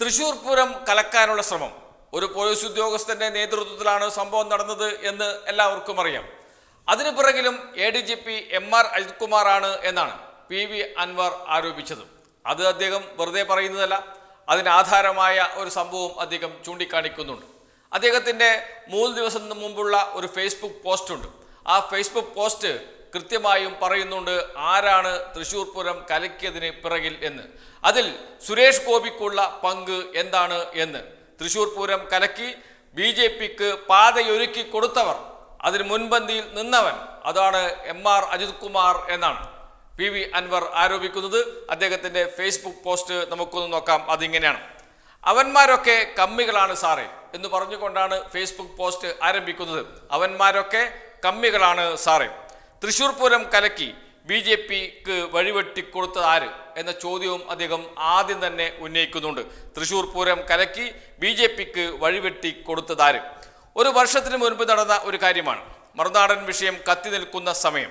തൃശൂർ പൂരം കലക്കാനുള്ള ശ്രമം. ഒരു പോലീസ് ഉദ്യോഗസ്ഥന്റെ നേതൃത്വത്തിലാണ് സംഭവം നടന്നത് എന്ന് എല്ലാവർക്കും അറിയാം. അതിനു പിറകിലും A D G P M R Ajith ആണ് എന്നാണ് പി വി അൻവർ ആരോപിച്ചത്. അത് അദ്ദേഹം വെറുതെ പറയുന്നതല്ല അതിന് ആധാരമായ ഒരു സംഭവം അദ്ദേഹം ചൂണ്ടിക്കാണിക്കുന്നുണ്ട്. അദ്ദേഹത്തിന്റെ മൂന്ന് ദിവസം മുമ്പുള്ള ഒരു ഫേസ്ബുക്ക് പോസ്റ്റുണ്ട് ആ ഫേസ്ബുക്ക് പോസ്റ്റ് കൃത്യമായും പറയുന്നുണ്ട് ആരാണ് തൃശൂർ പൂരം കലക്കിയതിന് പിറകിൽ എന്ന്. അതിൽ സുരേഷ് ഗോപിക്കുള്ള പങ്ക് എന്താണ് എന്ന്. തൃശൂർ പൂരം കലക്കി ബി ജെ പിക്ക് പാതയൊരുക്കി കൊടുത്തവർ അതിന് മുൻപന്തിയിൽ നിന്നവൻ അതാണ് എം ആർ അജിത് കുമാർ എന്നാണ് പി വി അൻവർ ആരോപിക്കുന്നത്. അദ്ദേഹത്തിന്റെ ഫേസ്ബുക്ക് പോസ്റ്റ് നമുക്കൊന്ന് നോക്കാം അതിങ്ങനെയാണ്. അവന്മാരൊക്കെ കമ്മികളാണ് സാറേ എന്ന് പറഞ്ഞുകൊണ്ടാണ് ഫേസ്ബുക്ക് പോസ്റ്റ് ആരംഭിക്കുന്നത്. അവന്മാരൊക്കെ കമ്മികളാണ് സാറേ. തൃശൂർ പൂരം കലക്കി ബി ജെ പിക്ക് വഴിവെട്ടിക്കൊടുത്തത് ആര് എന്ന ചോദ്യവും അദ്ദേഹം ആദ്യം തന്നെ ഉന്നയിക്കുന്നുണ്ട്. തൃശൂർ പൂരം കലക്കി ബി ജെ പിക്ക് വഴിവെട്ടി ആര്? ഒരു വർഷത്തിന് മുൻപ് നടന്ന ഒരു കാര്യമാണ്. മറുനാടൻ വിഷയം കത്തി നിൽക്കുന്ന സമയം.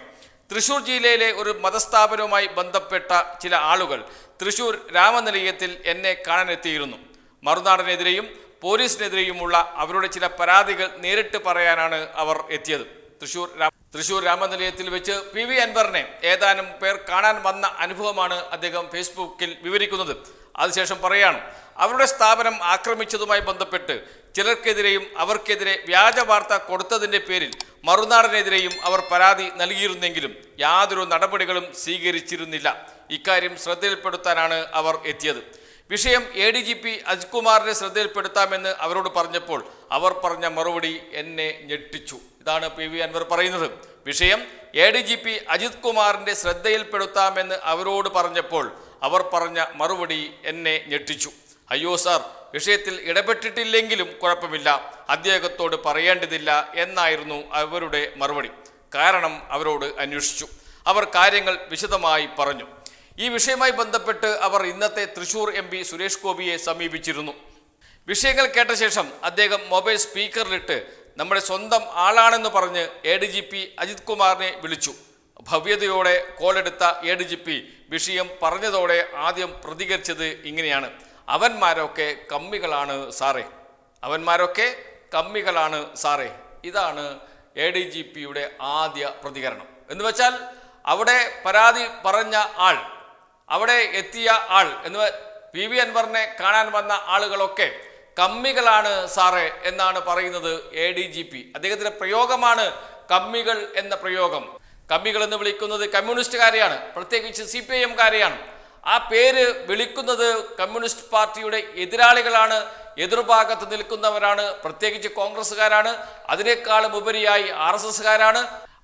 തൃശൂർ ജില്ലയിലെ ഒരു മതസ്ഥാപനവുമായി ബന്ധപ്പെട്ട ചില ആളുകൾ തൃശൂർ രാമനിലയത്തിൽ എന്നെ കാണാനെത്തിയിരുന്നു. മറുനാടനെതിരെയും പോലീസിനെതിരെയുമുള്ള അവരുടെ ചില പരാതികൾ നേരിട്ട് പറയാനാണ് അവർ എത്തിയത്. തൃശൂർ തൃശൂർ രാമനിലയത്തിൽ വെച്ച് പി വി അൻവറിനെ ഏതാനും പേർ കാണാൻ വന്ന അനുഭവമാണ് അദ്ദേഹം ഫേസ്ബുക്കിൽ വിവരിക്കുന്നത്. അതിനുശേഷം പറയാണ് അവരുടെ സ്ഥാപനം ആക്രമിച്ചതുമായി ബന്ധപ്പെട്ട് ചിലർക്കെതിരെയും അവർക്കെതിരെ വ്യാജ വാർത്ത കൊടുത്തതിന്റെ പേരിൽ മറുനാടനെതിരെയും അവർ പരാതി നൽകിയിരുന്നെങ്കിലും യാതൊരു നടപടികളും സ്വീകരിച്ചിരുന്നില്ല. ഇക്കാര്യം ശ്രദ്ധയിൽപ്പെടുത്താനാണ് അവർ എത്തിയത്. വിഷയം A D G P Ajith കുമാറിനെ ശ്രദ്ധയിൽപ്പെടുത്താമെന്ന് അവരോട് പറഞ്ഞപ്പോൾ അവർ പറഞ്ഞ മറുപടി എന്നെ ഞെട്ടിച്ചു. ഇതാണ് പി വി അൻവർ പറയുന്നത്. വിഷയം A D G P Ajith കുമാറിന്റെ ശ്രദ്ധയിൽപ്പെടുത്താമെന്ന് അവരോട് പറഞ്ഞപ്പോൾ അവർ പറഞ്ഞ മറുപടി എന്നെ ഞെട്ടിച്ചു. അയ്യോ സാർ വിഷയത്തിൽ ഇടപെട്ടിട്ടില്ലെങ്കിലും കുഴപ്പമില്ല. അദ്ദേഹത്തോട് പറയേണ്ടതില്ല എന്നായിരുന്നു അവരുടെ മറുപടി. കാരണം അവരോട് അന്വേഷിച്ചു. അവർ കാര്യങ്ങൾ വിശദമായി പറഞ്ഞു. ഈ വിഷയവുമായി ബന്ധപ്പെട്ട് അവർ ഇന്നത്തെ തൃശൂർ എം പി സുരേഷ് ഗോപിയെ സമീപിച്ചിരുന്നു. വിഷയങ്ങൾ കേട്ട ശേഷം അദ്ദേഹം മൊബൈൽ സ്പീക്കറിലിട്ട് നമ്മുടെ സ്വന്തം ആളാണെന്ന് പറഞ്ഞ് A D G P Ajith കുമാറിനെ വിളിച്ചു. ഭവ്യതയോടെ കോളെടുത്ത എ ഡി ജി പി വിഷയം പറഞ്ഞതോടെ ആദ്യം പ്രതികരിച്ചത് ഇങ്ങനെയാണ്. അവന്മാരൊക്കെ കമ്മികളാണ് സാറേ. അവന്മാരൊക്കെ കമ്മികളാണ് സാറേ. ഇതാണ് എ ഡി ജി പിയുടെ ആദ്യ പ്രതികരണം. എന്ന് വെച്ചാൽ അവിടെ പരാതി പറഞ്ഞ ആൾ അവിടെ എത്തിയ ആൾ എന്ന് പി വി അൻവറിനെ കാണാൻ വന്ന ആളുകളൊക്കെ കമ്മികളാണ് സാറേ എന്നാണ് പറയുന്നത് എ ഡി ജി പി അദ്ദേഹത്തിന്റെ പ്രയോഗമാണ് കമ്മികൾ എന്ന പ്രയോഗം. കമ്മികൾ എന്ന് വിളിക്കുന്നത് കമ്മ്യൂണിസ്റ്റുകാരെയാണ് പ്രത്യേകിച്ച് സി പി ഐ എംകാരെയാണ് ആ പേര് വിളിക്കുന്നത് കമ്മ്യൂണിസ്റ്റ് പാർട്ടിയുടെ എതിരാളികളാണ് എതിർഭാഗത്ത് നിൽക്കുന്നവരാണ് പ്രത്യേകിച്ച് കോൺഗ്രസ്സുകാരാണ് അതിനേക്കാളും ഉപരിയായി ആർ എസ്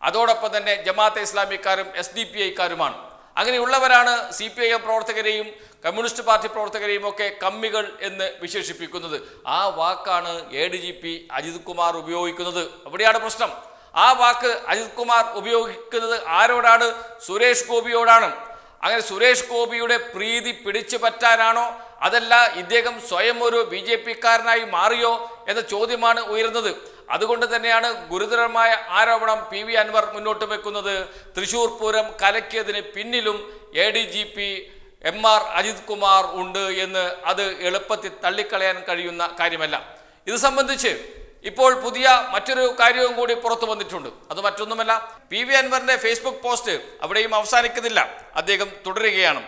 അതോടൊപ്പം തന്നെ ജമാഅത്തെ ഇസ്ലാമിക്കാരും എസ് ഡി പി ഐക്കാരുമാണ്. അങ്ങനെയുള്ളവരാണ് സി പി ഐ എം പ്രവർത്തകരെയും കമ്മ്യൂണിസ്റ്റ് പാർട്ടി പ്രവർത്തകരെയും ഒക്കെ കമ്മികൾ എന്ന് വിശേഷിപ്പിക്കുന്നത്. ആ വാക്കാണ് A D G P Ajith Kumar ഉപയോഗിക്കുന്നത്. അവിടെയാണ് പ്രശ്നം. ആ വാക്ക് അജിത് കുമാർ ഉപയോഗിക്കുന്നത് ആരോടാണ്? സുരേഷ് ഗോപിയോടാണ്. അങ്ങനെ സുരേഷ് ഗോപിയുടെ പ്രീതി പിടിച്ചു പറ്റാനാണോ? അതല്ല ഇദ്ദേഹം സ്വയം ഒരു ബി ജെ പിക്കാരനായി മാറിയോ? എന്ന ചോദ്യമാണ് ഉയരുന്നത്. അതുകൊണ്ട് തന്നെയാണ് ഗുരുതരമായ ആരോപണം പി വി അൻവർ മുന്നോട്ട് വെക്കുന്നത്. തൃശൂർ പൂരം കലക്കിയതിന് പിന്നിലും A D G P M R Ajith Kumar ഉണ്ട് എന്ന് അത് എളുപ്പത്തിൽ തള്ളിക്കളയാൻ കഴിയുന്ന കാര്യമല്ല. ഇത് സംബന്ധിച്ച് ഇപ്പോൾ പുതിയ മറ്റൊരു കാര്യവും കൂടി പുറത്തു വന്നിട്ടുണ്ട്. അത് മറ്റൊന്നുമല്ല പി വി അൻവറിന്റെ ഫേസ്ബുക്ക് പോസ്റ്റ് അവിടെയും അവസാനിക്കുന്നില്ല. അദ്ദേഹം തുടരുകയാണ്.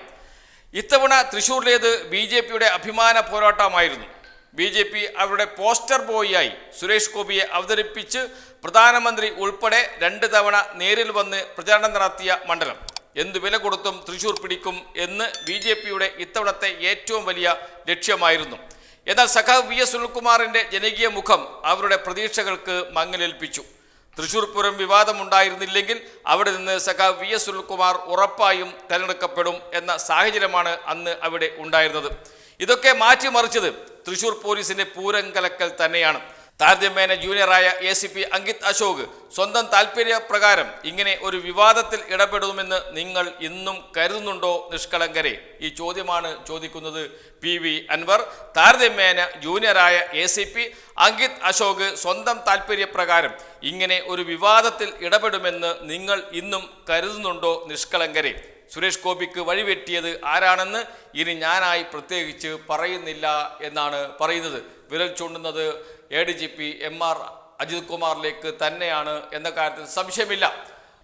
ഇത്തവണ തൃശൂരിലേത് ബി ജെ പിയുടെ അഭിമാന പോരാട്ടമായിരുന്നു. ബി ജെ പി അവരുടെ പോസ്റ്റർ ബോയിയായി സുരേഷ് ഗോപിയെ അവതരിപ്പിച്ച് പ്രധാനമന്ത്രി ഉൾപ്പെടെ രണ്ട് തവണ നേരിൽ വന്ന് പ്രചാരണം നടത്തിയ മണ്ഡലം. എന്തു വില കൊടുത്തും തൃശൂർ പിടിക്കും എന്ന് ബി ജെ പിയുടെ ഇത്തവണത്തെ ഏറ്റവും വലിയ ലക്ഷ്യമായിരുന്നു. എന്നാൽ സഖാവ് വി എസ് സുനിൽകുമാറിന്റെ ജനകീയ മുഖം അവരുടെ പ്രതീക്ഷകൾക്ക് മങ്ങലേൽപ്പിച്ചു. തൃശൂർ പൂരം വിവാദമുണ്ടായിരുന്നില്ലെങ്കിൽ അവിടെ നിന്ന് സഖാവ് വി എസ് സുനിൽകുമാർ ഉറപ്പായും തെരഞ്ഞെടുക്കപ്പെടും എന്ന സാഹചര്യമാണ് അന്ന് അവിടെ ഉണ്ടായിരുന്നത്. ഇതൊക്കെ മാറ്റിമറിച്ചത് തൃശൂർ പോലീസിന്റെ പൂരം കലക്കൽ തന്നെയാണ്. താരതമ്യേന ജൂനിയറായ A C P Ankit Ashok സ്വന്തം താല്പര്യപ്രകാരം ഇങ്ങനെ ഒരു വിവാദത്തിൽ ഇടപെടുമെന്ന് നിങ്ങൾ ഇന്നും കരുതുന്നുണ്ടോ നിഷ്കളങ്കരെ? ഈ ചോദ്യമാണ് ചോദിക്കുന്നത് പി വി അൻവർ. താരതമ്യേന ജൂനിയറായ A C P Ankit Ashok സ്വന്തം താല്പര്യപ്രകാരം ഇങ്ങനെ ഒരു വിവാദത്തിൽ ഇടപെടുമെന്ന് നിങ്ങൾ ഇന്നും കരുതുന്നുണ്ടോ നിഷ്കളങ്കരെ? സുരേഷ് ഗോപിക്ക് വഴിവെട്ടിയത് ആരാണെന്ന് ഇനി ഞാനായി പ്രത്യേകിച്ച് പറയുന്നില്ല എന്നാണ് പറയുന്നത്. വിരൽ ചൂണ്ടുന്നത് A D G P M R Ajith കുമാറിലേക്ക് തന്നെയാണ് എന്ന കാര്യത്തിൽ സംശയമില്ല.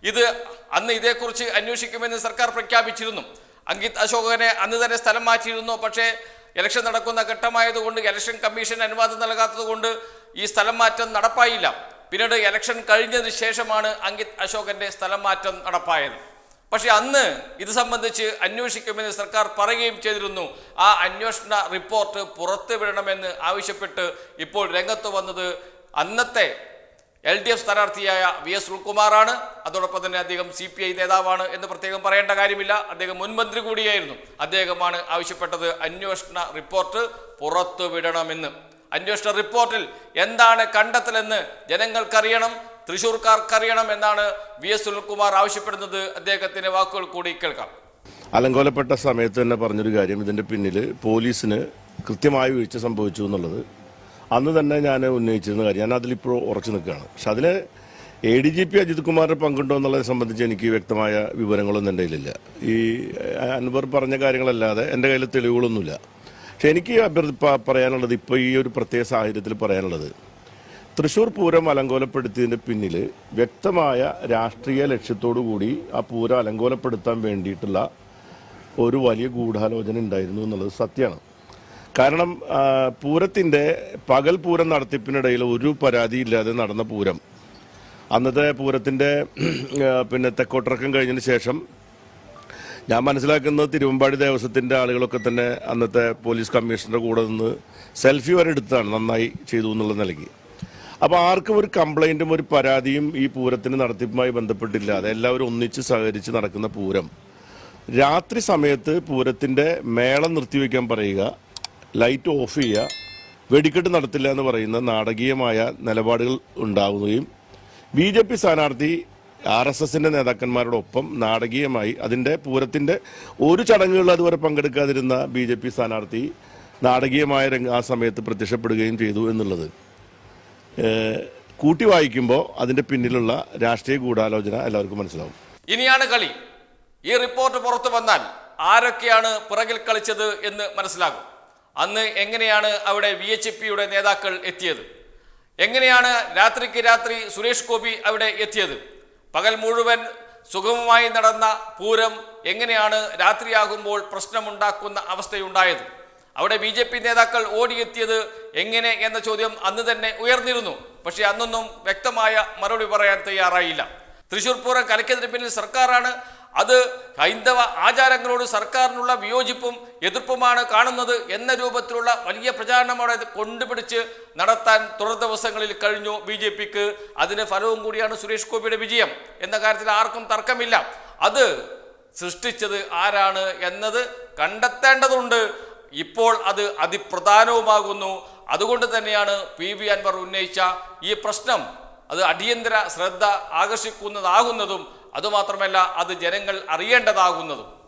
ഇത് അന്ന് ഇതേക്കുറിച്ച് അന്വേഷിക്കുമെന്ന് സർക്കാർ പ്രഖ്യാപിച്ചിരുന്നു. അങ്കിത് അശോകനെ അന്ന് തന്നെ സ്ഥലം മാറ്റിയിരുന്നു. പക്ഷേ ഇലക്ഷൻ നടക്കുന്ന ഘട്ടമായതുകൊണ്ട് ഇലക്ഷൻ കമ്മീഷൻ അനുവാദം നൽകാത്തതുകൊണ്ട് ഈ സ്ഥലം മാറ്റം നടപ്പായില്ല. പിന്നീട് ഇലക്ഷൻ കഴിഞ്ഞതിന് ശേഷമാണ് അങ്കിത് അശോകന്റെ സ്ഥലം മാറ്റം നടപ്പായത്. പക്ഷെ അന്ന് ഇത് സംബന്ധിച്ച് അന്വേഷിക്കുമെന്ന് സർക്കാർ പറയുകയും ചെയ്തിരുന്നു. ആ അന്വേഷണ റിപ്പോർട്ട് പുറത്തുവിടണമെന്ന് ആവശ്യപ്പെട്ട് ഇപ്പോൾ രംഗത്ത് വന്നത് അന്നത്തെ എൽ ഡി എഫ് സ്ഥാനാർത്ഥിയായ വി എസ് സുൽകുമാറാണ് അതോടൊപ്പം തന്നെ അദ്ദേഹം സി പി ഐ നേതാവാണ് എന്ന് പ്രത്യേകം പറയേണ്ട കാര്യമില്ല. അദ്ദേഹം മുൻമന്ത്രി കൂടിയായിരുന്നു. അദ്ദേഹമാണ് ആവശ്യപ്പെട്ടത് അന്വേഷണ റിപ്പോർട്ട് പുറത്തുവിടണമെന്ന് അന്വേഷണ റിപ്പോർട്ടിൽ എന്താണ് കണ്ടെത്തലെന്ന് ജനങ്ങൾക്കറിയണം. തൃശൂർക്കാർക്കറിയണം എന്നാണ് വി എസ് സുനിൽകുമാർ ആവശ്യപ്പെടുന്നത്. അദ്ദേഹത്തിന്റെ വാക്കുകൾ കൂടി കേൾക്കാം. അലങ്കോലപ്പെട്ട സമയത്ത് തന്നെ പറഞ്ഞൊരു കാര്യം ഇതിന്റെ പിന്നിൽ പോലീസിന് കൃത്യമായ വീഴ്ച സംഭവിച്ചു എന്നുള്ളത്. അന്ന് തന്നെ ഞാൻ ഉന്നയിച്ചിരുന്ന കാര്യം ഞാൻ അതിലിപ്പോൾ ഉറച്ചു നിൽക്കുകയാണ്. പക്ഷെ അതിൽ A D G P Ajith കുമാറിന്റെ പങ്കുണ്ടോ എന്നുള്ളതിനെ സംബന്ധിച്ച് എനിക്ക് വ്യക്തമായ വിവരങ്ങളൊന്നും എന്റെ കയ്യിലില്ല. ഈ അൻവർ പറഞ്ഞ കാര്യങ്ങളല്ലാതെ എന്റെ കയ്യിൽ തെളിവുകളൊന്നുമില്ല. പക്ഷെ എനിക്ക് പറയാനുള്ളത് ഇപ്പോൾ ഈ ഒരു പ്രത്യേക സാഹചര്യത്തിൽ പറയാനുള്ളത് തൃശൂർ പൂരം അലങ്കോലപ്പെടുത്തിയതിന്റെ പിന്നിൽ വ്യക്തമായ രാഷ്ട്രീയ ലക്ഷ്യത്തോടു കൂടി ആ പൂരം അലങ്കോലപ്പെടുത്താൻ വേണ്ടിയിട്ടുള്ള ഒരു വലിയ ഗൂഢാലോചന ഉണ്ടായിരുന്നു എന്നുള്ളത് സത്യമാണ്. കാരണം പൂരത്തിന്റെ പകൽ പൂരം നടത്തിപ്പിനിടയിൽ ഒരു പരാതിയില്ലാതെ നടന്ന പൂരം. അന്നത്തെ പൂരത്തിന്റെ പിന്നെ തെക്കോട്ടിറക്കം കഴിഞ്ഞതിന് ശേഷം ഞാൻ മനസ്സിലാക്കുന്നത് തിരുവമ്പാടി ദേവസ്വത്തിന്റെ ആളുകളൊക്കെ തന്നെ അന്നത്തെ പോലീസ് കമ്മീഷണറുടെ കൂടെ നിന്ന് സെൽഫി വരെ എടുത്താണ് നന്നായി ചെയ്തു എന്നുള്ള നിലയ്ക്ക്. അപ്പൊ ആർക്കും ഒരു കംപ്ലൈന്റും ഒരു പരാതിയും ഈ പൂരത്തിന് നടത്തിപ്പുമായി ബന്ധപ്പെട്ടില്ല. എല്ലാവരും ഒന്നിച്ച് സഹകരിച്ച് നടക്കുന്ന പൂരം. രാത്രി സമയത്ത് പൂരത്തിന്റെ മേളം നിർത്തിവെക്കാൻ പറയുക ലൈറ്റ് ഓഫ് ചെയ്യുക വെടിക്കെട്ട് നടത്തില്ല എന്ന് പറയുന്ന നാടകീയമായ നിലപാടുകൾ ഉണ്ടാവുകയും ബി ജെ പി സ്ഥാനാർത്ഥി ആർ എസ് എസിന്റെ നേതാക്കന്മാരോടൊപ്പം നാടകീയമായി അതിന്റെ പൂരത്തിന്റെ ഒരു ചടങ്ങുകളിൽ അതുവരെ പങ്കെടുക്കാതിരുന്ന ബി ജെ പി സ്ഥാനാർത്ഥി നാടകീയമായ രംഗ ആ സമയത്ത് പ്രത്യക്ഷപ്പെടുകയും ചെയ്തു എന്നുള്ളത്. കൂട്ടി വായിക്കുമ്പോൾ അതിന്റെ പിന്നിലുള്ള രാഷ്ട്രീയ ഗൂഢാലോചന എല്ലാവർക്കും മനസ്സിലാവും. ഇനിയാണ് കളി. ഈ റിപ്പോർട്ട് പുറത്തു വന്നാൽ ആരൊക്കെയാണ് പിറകിൽ കളിച്ചത് എന്ന് മനസ്സിലാകും. അന്ന് എങ്ങനെയാണ് അവിടെ വി എച്ച് പിയുടെ നേതാക്കൾ എത്തിയത്? എങ്ങനെയാണ് രാത്രിക്ക് രാത്രി സുരേഷ് ഗോപി അവിടെ എത്തിയത്? പകൽ മുഴുവൻ സുഗമമായി നടന്ന പൂരം എങ്ങനെയാണ് രാത്രിയാകുമ്പോൾ പ്രശ്നമുണ്ടാക്കുന്ന അവസ്ഥയുണ്ടായത്? അവിടെ ബി ജെ പി നേതാക്കൾ ഓടിയെത്തിയത് എങ്ങനെ എന്ന ചോദ്യം അന്ന് തന്നെ ഉയർന്നിരുന്നു. പക്ഷേ അന്നൊന്നും വ്യക്തമായ മറുപടി പറയാൻ തയ്യാറായില്ല. തൃശൂർ പൂരം കലയ്ക്കതിന് പിന്നിൽ സർക്കാരാണ്. അത് ഹൈന്ദവ ആചാരങ്ങളോട് സർക്കാരിനുള്ള വിയോജിപ്പും എതിർപ്പുമാണ് കാണുന്നത് എന്ന രൂപത്തിലുള്ള വലിയ പ്രചാരണം അവിടെ കൊണ്ടുപിടിച്ച് നടത്താൻ തുടർ ദിവസങ്ങളിൽ കഴിഞ്ഞു ബി ജെ പിക്ക്. അതിന് ഫലവും കൂടിയാണ് സുരേഷ് ഗോപിയുടെ വിജയം എന്ന കാര്യത്തിൽ ആർക്കും തർക്കമില്ല. അത് സൃഷ്ടിച്ചത് ആരാണ് എന്നത് കണ്ടെത്തേണ്ടതുണ്ട്. ഇപ്പോൾ അത് അതിപ്രധാനവുമാകുന്നു. അതുകൊണ്ട് തന്നെയാണ് പി വി അൻവർ ഉന്നയിച്ച ഈ പ്രശ്നം അത് അടിയന്തര ശ്രദ്ധ ആകർഷിക്കുന്നതാകുന്നതും അതുമാത്രമല്ല അത് ജനങ്ങൾ അറിയേണ്ടതാകുന്നതും.